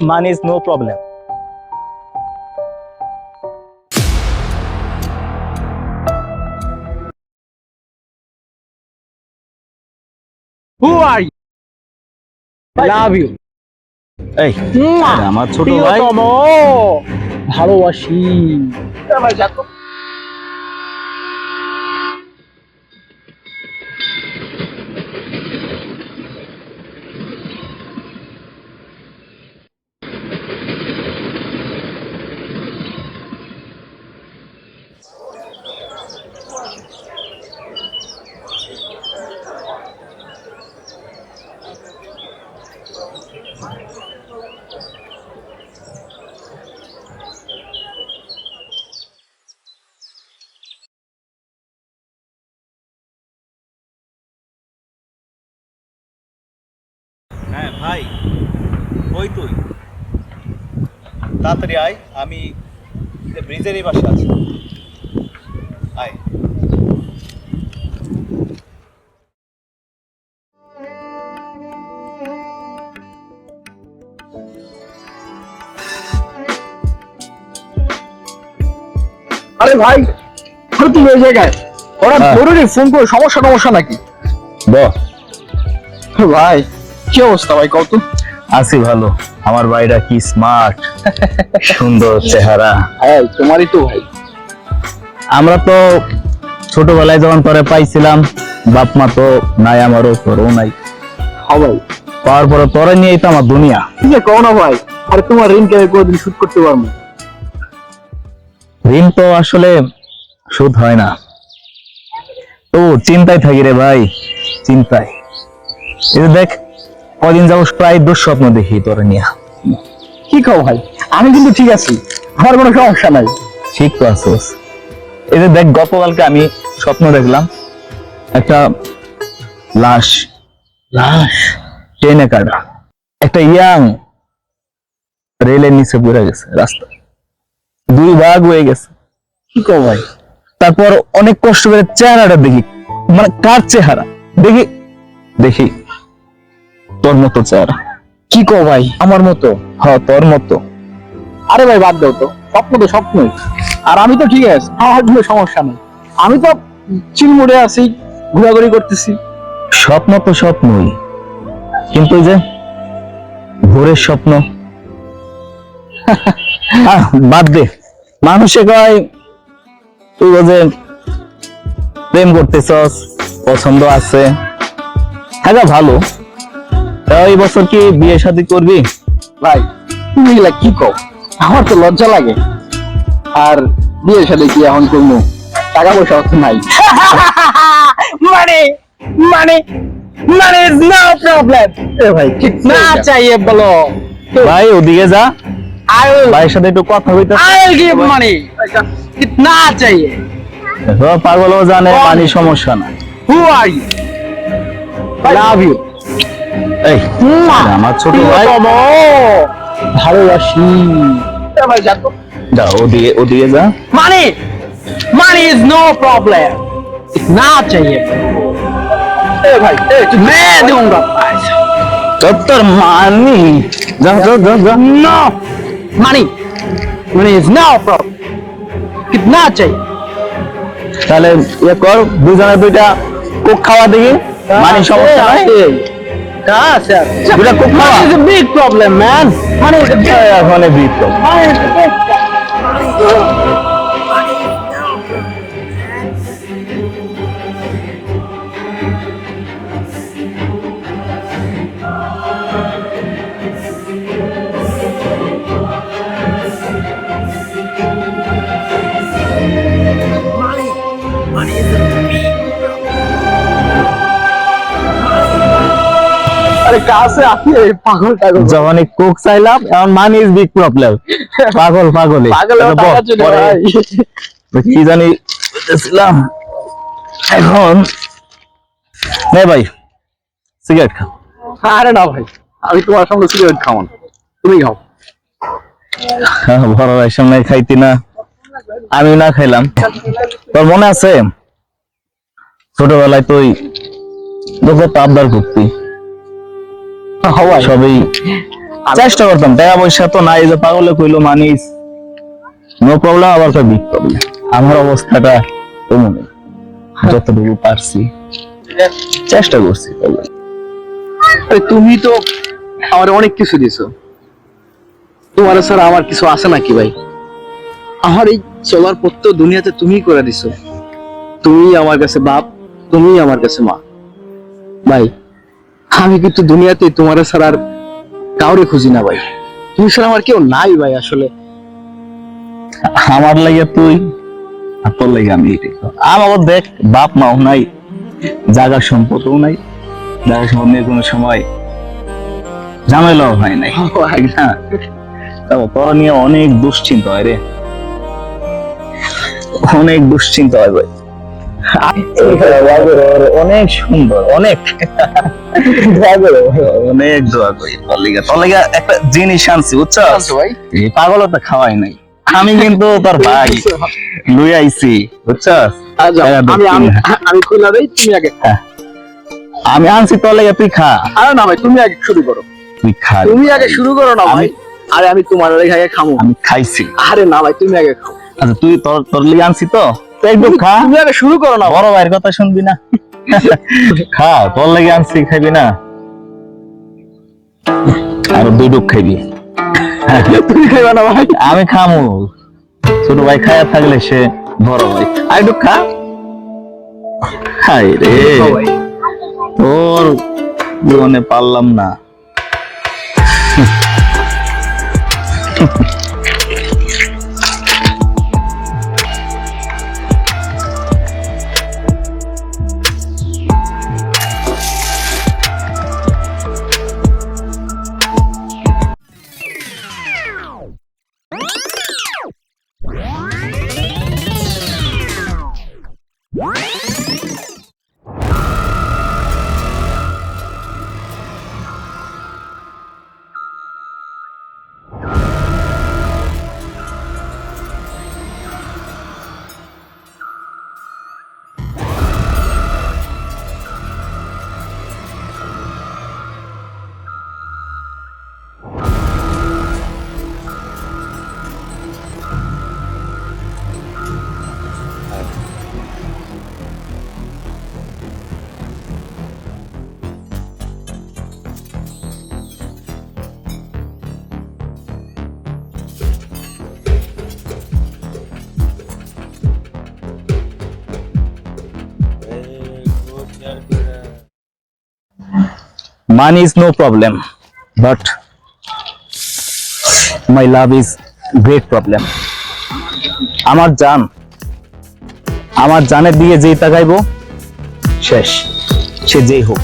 money is no problem. Who are you? I love you. এই আমার ছোট ভাই ভালোবাসি ভাই ওই তুই? তাড়াতাড়ি আয় আমি ব্রিজের এই পাশে আছি। আয়। আরে ভাই তুমি ওই জায়গায়? ওরা হ্যাঁ। জরুরি ফোন করে সমস্যা সমস্যা নাকি? বহ ভাই কি অবস্থা ভাই কত আছি ভালো। আমার ভাইটা কি স্মার্ট সুন্দর চেহারা। হ্যাঁ তোমারই তো ভাই। আমরা তো ছোটবেলায় যখন তোরে পাইছিলাম বাপ মা তো নাই আমারও তোরও নাই। হ্যাঁ ভাই। পাওয়ার পরে তোরে নিয়েই তো আমার দুনিয়া। ঠিক আছে কও না ভাই আরে তোমার ঋণ কেন কোনদিন শুট করতে পারব ঋণ তো আসলে সুদ হয় না। তো চিন্তায় থাকি রে ভাই চিন্তায়। এই দেখ কদিন যাব প্রায় দুঃস্বপ্ন দেখি তোরে নিয়া। কি কও ভাই? আমি কিন্তু ঠিক আছি। আমার কোনো সমস্যা নাই। ঠিক তো আছোস। এই যে দেখ গতকালকে আমি স্বপ্ন দেখলাম একটা লাশ। লাশ? ট্রেনে কাটা। একটা ইয়াং রেলের নিচে পড়ে গেছে রাস্তা। দুই ভাগ হয়ে গেছে। কি কও ভাই? তারপর অনেক কষ্ট করে চেহারাটা দেখি। মানে কার চেহারা? দেখি দেখি। তোর মতো চেহারা কি কও ভাই? আমার মতো? হ্যাঁ তোর মতো। আরে ভাই বাদ দাও তো। স্বপ্ন তো স্বপ্নই। আর আমি তো ঠিক আছে। আমার কোনো সমস্যা নেই। আমি তো চিলমুড়ে আছি ঘোরাঘুরি করতেছি। স্বপ্ন তো স্বপ্নই। কিন্তু যে ভোরের স্বপ্ন। আহ, বাদ দে। মানুষে কয় তুই যে প্রেম করতেছস পছন্দ আছে। হ্যাঁ ভালো। এই বছর কি বিয়ে শাদী করবি? ভাই তুমি এগুলা কি কও? আমার তো লজ্জা লাগে। আর বিয়ের সাথে কি এখন করব? টাকা পয়সা অত নাই। মানে মানে মানে নো প্রবলেম এ ভাই ঠিক না চাইয়ে বলো। ভাই ওদিকে যা। ভাইয়ের সাথে একটু কথা হইতে আই উইল গিভ মানি কিতনা চাইয়ে পাগলও জানে পানি সমস্যা না হু আর ইউ লাভ ইউ আমার ছোট ভাই। ভালোবাসি। যা। মানে ইজ নো প্রবলেম না এ ভাই এ মে মানি। যা যা যা যা নো ইজ নো প্রবলেম কিতনা চাই তাহলে ইয়ে কর দুজনে দুইটা কোক খাওয়া দেখি। মানে সমস্যা নাই? Ah, sir. But the money is a big problem, man. Money is a big problem. Money is a big problem. আছে এই পাগল কোক চাইলাম এখন মানি ইজ বিগ প্রবলেম পাগল পাগল। কি জানি বলতেছিলাম। এখন নে ভাই সিগারেট খাও। আরে না ভাই আমি তোমার সিগারেট তুমি খাও। হ্যাঁ, বড় ভাই সামনে খাইতি না। আমি না খাইলাম। তোর মনে আছে? ছোটবেলায় তুই তোকে তো আবদার করতি। সবই চেষ্টা করতাম টাকা পয়সা তো নাই যে পাগলে কইলো মানিস। নো প্রবলেম আবার তো বিগ প্রবলেম আমার অবস্থাটা এমনই যতটুকু পারছি। চেষ্টা করছি তুমি তো আমার অনেক কিছু দিছো। তোমার স্যার আমার কিছু আছে নাকি ভাই? আমার এই চলার পথ তো দুনিয়াতে তুমিই করে দিছো। তুমি আমার কাছে বাপ তুমি আমার কাছে মা। ভাই আমি কিন্তু দুনিয়াতে তোমার স্যার আর কাউরে খুঁজি না ভাই। তুমি স্যার আমার কেউ নাই ভাই আসলে। আমার লাগে তুই আর তোর লাগে আমি আমার দেখ বাপ মাও নাই জায়গার সম্পদও নাই জায়গা সম্পদ নিয়ে কোনো সময় ঝামেলাও হয় নাই। না। তোর নিয়ে অনেক দুশ্চিন্তা হয় রে। অনেক দুশ্চিন্তা হয় ভাই। অনেক সুন্দর অনেক। অনেক দোয়া করি তোর লিগা তোর লিগা একটা জিনিস আনছি বুঝছ? ভাই? এই পাগলতা খাওয়াই নাই। আমি কিন্তু তোর ভাই। লুই আইছি বুঝছস আজ হ্যাঁ, আমি আমি হ্যাঁ। খুলে দেই তুমি আগে আমি আনছি তোর লেগে তুই খা। আরে না ভাই তুমি আগে শুরু করো। তুই খা। তুমি আগে শুরু করো না ভাই। আরে আমি তোমার আগে খামো। আমি খাইছি। আরে না ভাই তুমি আগে খাও। আচ্ছা তুই তোর তোর লিগে আনছি তো? একদম খা। তুমি আগে শুরু করো না। বড় ভাইয়ের কথা শুনবি না। খা তোর লেগে আনছি খাইবি না। আর দুই ডুব খাইবি। তুমি খাইবা না ভাই। আমি খামু। ছোট ভাই খায়া থাকলে সে বড় ভাই। আর একটু খা। খাই রে। তোর জীবনে পারলাম না। Money is no problem but my love is great problem আমার জান আমার জানের দিকে যেই তাকাইবো শেষ সে যেই হোক